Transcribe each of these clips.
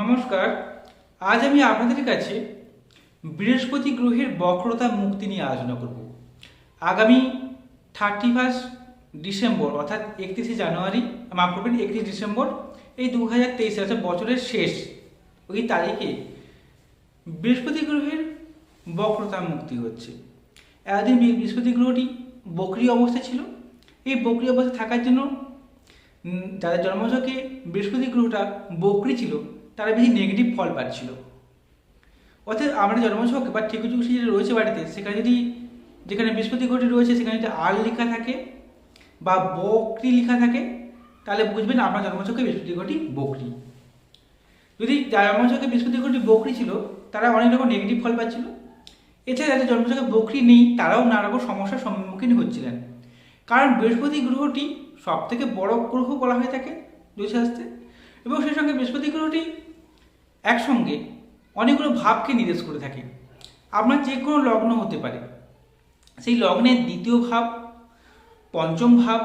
নমস্কার, আজ আমি আপনাদের কাছে বৃহস্পতি গ্রহের বক্রতা মুক্তি নিয়ে আলোচনা করব। আগামী থার্টি ফার্স্ট ডিসেম্বর, অর্থাৎ একত্রিশে জানুয়ারি, মাফ করবেন, একত্রিশ ডিসেম্বর, এই দু হাজার তেইশে অর্থাৎ বছরের শেষ ওই তারিখে বৃহস্পতি গ্রহের বক্রতা মুক্তি হচ্ছে। এতদিন বৃহস্পতি গ্রহটি বক্রি অবস্থায় ছিল। এই বক্রি অবস্থায় থাকার জন্য যাদের জন্মছকে বৃহস্পতি গ্রহটা বক্রি ছিল তারা বেশি নেগেটিভ ফল পাচ্ছিল। অর্থাৎ আমরা জন্মছক বা যেটা রয়েছে বাড়িতে, সেখানে যদি, যেখানে বৃহস্পতি ঘটি রয়েছে, সেখানে যদি আর লেখা থাকে বা বকরি লেখা থাকে, তাহলে বুঝবেন আপনার জন্মছকে বৃহস্পতি গ্রহটি বকরি। যদি জন্মছকে বৃহস্পতি ঘটি বকরি ছিল, তারা অনেক রকম নেগেটিভ ফল পাচ্ছিল। এছাড়া যাদের জন্মছকে বকরি নেই, তারাও নানা রকম সমস্যার সম্মুখীন হচ্ছিলেন। কারণ বৃহস্পতি গ্রহটি সব থেকে বড় গ্রহ বলা হয়ে থাকে জ্যোতিষশাস্ত্রে। এবং সেই সঙ্গে বৃহস্পতি গ্রহটি একসঙ্গে অনেকগুলো ভাবকে নির্দেশ করে থাকে। আপনার যে কোনো লগ্ন হতে পারে। সেই লগ্নের দ্বিতীয় ভাব, পঞ্চম ভাব,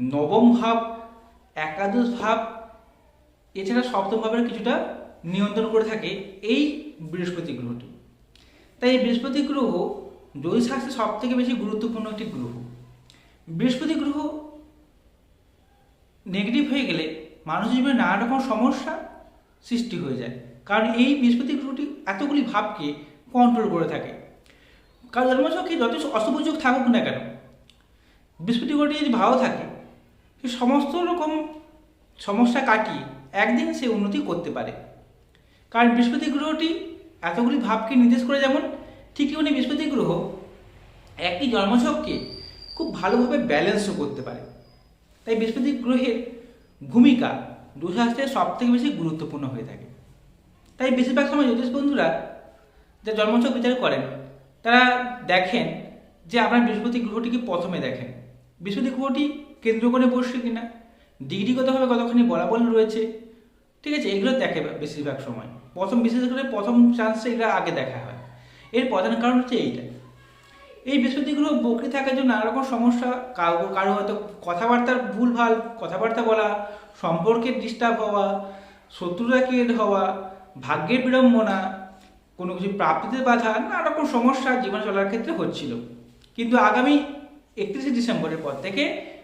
নবম ভাব, একাদশ ভাব, এছাড়া সপ্তম ভাবের কিছুটা নিয়ন্ত্রণ করে থাকে এই বৃহস্পতি গ্রহটি। তাই এই বৃহস্পতি গ্রহ জ্যোতিষশাস্ত্রে সব থেকে বেশি গুরুত্বপূর্ণ একটি গ্রহ। বৃহস্পতি গ্রহ নেগেটিভ হয়ে গেলে মানুষ জীবনে নানা রকম সমস্যা সৃষ্টি হয়ে যায়। কারণ এই বৃহস্পতি গ্রহটি এতগুলি ভাবকে কন্ট্রোল করে থাকে। কারণ জন্মছকে যত অশুভ যোগ থাকুক না কেন? বৃহস্পতি গ্রহটি যদি ভালো থাকে, সে সমস্ত রকম সমস্যা কাটিয়ে একদিন সে উন্নতি করতে পারে। কারণ বৃহস্পতি গ্রহটি এতগুলি ভাবকে নির্দেশ করে যেমন, ঠিক তেমনি বৃহস্পতি গ্রহ একটি জন্মছককে খুব ভালোভাবে ব্যালেন্সও করতে পারে। তাই বৃহস্পতি গ্রহের ভূমিকা দুঃশাস্ত্রের সব থেকে বেশি গুরুত্বপূর্ণ হয়ে থাকে। তাই বেশিরভাগ সময় জ্যোতিষ বন্ধুরা যে জন্মছক বিচার করেন, তারা দেখেন যে আপনার বৃহস্পতি গ্রহটিকে প্রথমে দেখেন। বৃহস্পতি গ্রহটি কেন্দ্র করে বসছে কিনা, ডিগ্রিগতভাবে কতখানি বলাবল রয়েছে, ঠিক আছে, এগুলো দেখে বেশিরভাগ সময়। প্রথম, বিশেষ করে প্রথম চান্সে এগুলো আগে দেখা হয়। এর প্রধান কারণ হচ্ছে এইটা। এই বৃহস্পতি গ্রহ বকরি থাকার জন্য নানা রকম সমস্যা, কারও কারও হয়তো কথাবার্তার ভুলভাল, কথাবার্তা বলা সম্পর্কের ডিস্টার্ব হওয়া, শত্রুরা ক্রিয়েট হওয়া, ভাগ্যের বিড়ম্বনা, কোনো কিছু প্রাপ্তিতে বাধা, নানা রকম সমস্যা জীবন চলার ক্ষেত্রে হচ্ছিল। কিন্তু আগামী একত্রিশে ডিসেম্বরের পর থেকে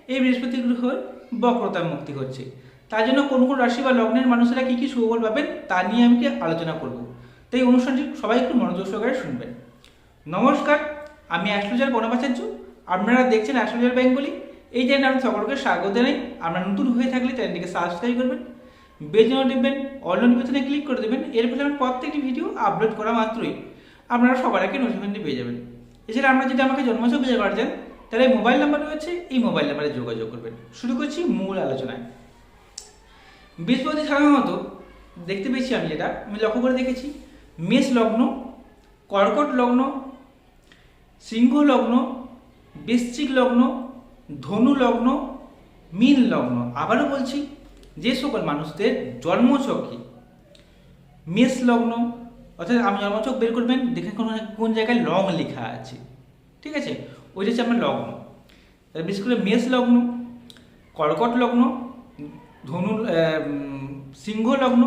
এই বৃহস্পতি গ্রহের বক্রতা মুক্তি হচ্ছে। তার জন্য কোন কোন রাশি বা লগ্নের মানুষেরা কী কী সুফল পাবেন, তা নিয়ে আমি আলোচনা করব। তাই অনুষ্ঠানটি সবাই একটু মনোযোগ সহকারে শুনবেন। নমস্কার, আমি অ্যাস্ট্রোলজার বনবাচার্য আপনারা দেখছেন অ্যাস্ট্রোলজার বেঙ্গলি। এই চ্যানেল আমি সকলকে স্বাগত জানাই। আপনারা নতুন হয়ে থাকলে চ্যানেলটিকে সাবস্ক্রাইব করবেন যেন টিপবেন অল নোটিফিকেশনে ক্লিক করে দেবেন এর ফলে আমার প্রত্যেকটি ভিডিও আপলোড করা মাত্রই আপনারা সবার আগে নোটিফিকেশনটি পেয়ে যাবেন। এছাড়া আপনারা যদি আমাকে জন্মছক বিচার করা যান তাহলে মোবাইল নাম্বার রয়েছে, এই মোবাইল নাম্বারে যোগাযোগ করবেন। শুরু করছি মূল আলোচনায়। বৃহস্পতি সাধারণত, দেখতে পেয়েছি আমি যেটা, আমি লক্ষ্য করে দেখেছি, মেষ লগ্ন, কর্কট লগ্ন, সিংহ লগ্ন, বৃশ্চিক লগ্ন ধনু লগ্ন, মীন লগ্ন। আবারও বলছি, যে সকল মানুষদের জন্মছকে মেষ লগ্ন, অর্থাৎ আমি জন্মচক বের করবেন দেখে কোন কোন জায়গায় লং লেখা আছে। ঠিক আছে? ওইটা হচ্ছে আমার লগ্ন। বিশেষ করে মেষ লগ্ন, কর্কট লগ্ন, ধনু সিংহ লগ্ন,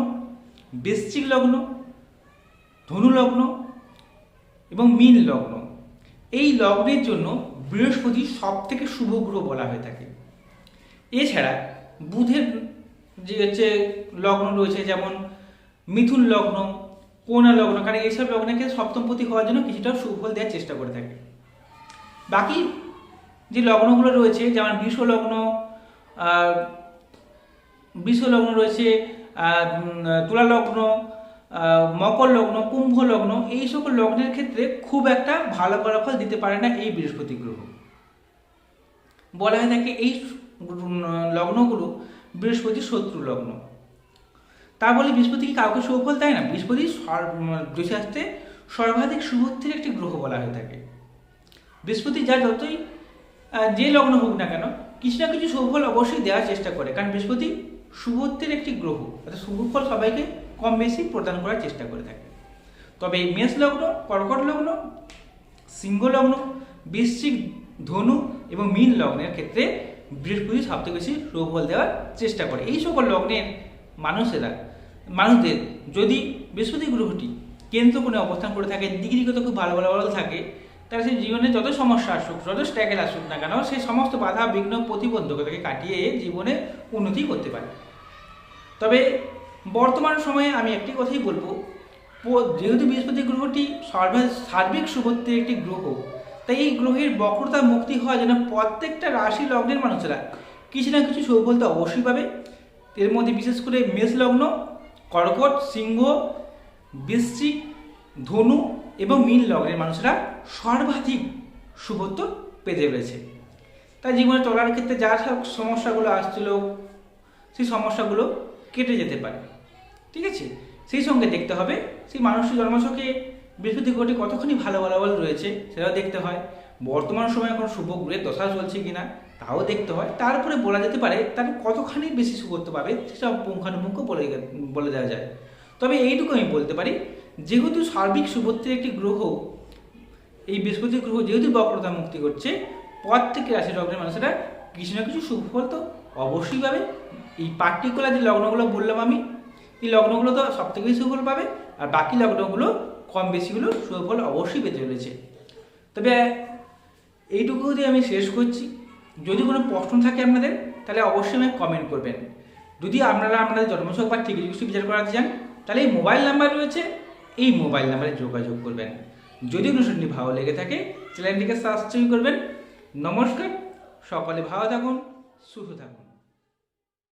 বৃশ্চিক লগ্ন, ধনু লগ্ন এবং মীন লগ্ন। এই লগ্নের জন্য বৃহস্পতি সব থেকে শুভ গ্রহ বলা হয়ে থাকে। এছাড়া বুধের যে হচ্ছে লগ্ন রয়েছে, যেমন মিথুন লগ্ন কোনা লগ্ন, কারণ এইসব লগ্নকে সপ্তমপতি হওয়ার জন্য কিছুটা সুফল দেওয়ার চেষ্টা করে থাকে। বাকি যে লগ্নগুলো রয়েছে, যেমন বৃষ লগ্ন লগ্ন রয়েছে তুলা লগ্ন মকর লগ্ন, কুম্ভ লগ্ন, এই সকল লগ্নের ক্ষেত্রে খুব একটা ভালো ফলাফল দিতে পারে না এই বৃহস্পতি গ্রহ। বলা হয় থাকে এই লগ্নগুলো বৃহস্পতি শত্রু লগ্ন। তা বলে বৃহস্পতি কি কাউকে সুফল দেয় না? বৃহস্পতি জ্যোতিষাস্ত্রে সর্বাধিক শুভত্বের একটি গ্রহ বলা হয়ে থাকে। বৃহস্পতি যা যতই যে লগ্ন হোক না কেন, কিছু না কিছু শুভফল অবশ্যই দেওয়ার চেষ্টা করে। কারণ বৃহস্পতি শুভত্বের একটি গ্রহ, অর্থাৎ শুভফল সবাইকে কম বেশি প্রদান করার চেষ্টা করে থাকে। তবে এই মেষ লগ্ন, কর্কট লগ্ন, সিংহ লগ্ন, বৃশ্চিক ধনু এবং মীন লগ্নের ক্ষেত্রে বৃহস্পতি সবথেকে বেশি সুফল দেওয়ার চেষ্টা করে। এই সকল লগ্নের মানুষেরা, মানুষদের যদি বৃহস্পতি গ্রহটি কেন্দ্র কোণে অবস্থান করে থাকে দিগিরিগত খুব ভালো ভালো ভালো থাকে, তাহলে সেই জীবনে যত সমস্যা আসুক, যত স্ট্যাগেল আসুক না কেন সেই সমস্ত বাধা, বিঘ্ন, প্রতিবন্ধকতাকে কাটিয়ে জীবনে উন্নতি করতে পারে। তবে বর্তমান সময়ে আমি একটি কথাই বলব। যেহেতু বৃহস্পতি গ্রহটি সর্বা- সার্বিক শুভত্বের একটি গ্রহ, তাই এই গ্রহের বক্রতা মুক্তি হয় যেন প্রত্যেকটা রাশি লগ্নের মানুষেরা কিছু না কিছু শুভ বলতে অবশ্যই পাবে। এর মধ্যে বিশেষ করে মেষ লগ্ন, কর্কট, সিংহ, বৃশ্চিক, ধনু এবং মীন লগ্নের মানুষেরা সর্বাধিক শুভত্ব পেতে পেরেছে। তাই জীবনে চলার ক্ষেত্রে যা সমস্যাগুলো আসছিল, সেই সমস্যাগুলো কেটে যেতে পারে। ঠিক আছে? সেই সঙ্গে দেখতে হবে। সেই মানুষের জন্মছকে বৃহস্পতি গ্রহটি কতখানি ভালো ভালো রয়েছে সেটাও দেখতে হয়। বর্তমান সময়ে এখন শুভ গ্রহের দশা চলছে কিনা তাও দেখতে হয়। তারপরে বলা যেতে পারে তার কতখানি বেশি শুভত্ব পাবে সেটা পুঙ্খানুপুঙ্খ বলে বলে দেওয়া যায়। তবে এইটুকু আমি বলতে পারি, যেহেতু সার্বিক শুভত্বের একটি গ্রহ, এই বৃহস্পতি গ্রহ যেহেতু বক্রতা মুক্তি করছে প্রত্যেক রাশি লগ্নের মানুষেরা কিছু না কিছু সুফল তো অবশ্যই পাবে। এই পার্টিকুলার যে লগ্নগুলো বললাম আমি এই লগ্নগুলো তো সব থেকে বেশি সুফল পাবে, আর বাকি লগ্নগুলো কম বেশিগুলো সুফল অবশ্যই পেতে চলেছে। তবে এইটুকু দিয়ে আমি শেষ করছি, যদি কোনো প্রশ্ন থাকে আপনাদের, তাহলে অবশ্যই আমাকে কমেন্ট করবেন। যদি আপনারা আপনাদের জন্মছক বা টিকিট কিছু বিচার করাতে চান, তাহলে এই মোবাইল নাম্বার রয়েছে, এই মোবাইল নাম্বারে যোগাযোগ করবেন। যদি অনুষ্ঠানটি ভালো লেগে থাকে, চ্যানেলটিকে সাবস্ক্রাইব করবেন। নমস্কার, সকলে ভালো থাকুন, সুস্থ থাকুন।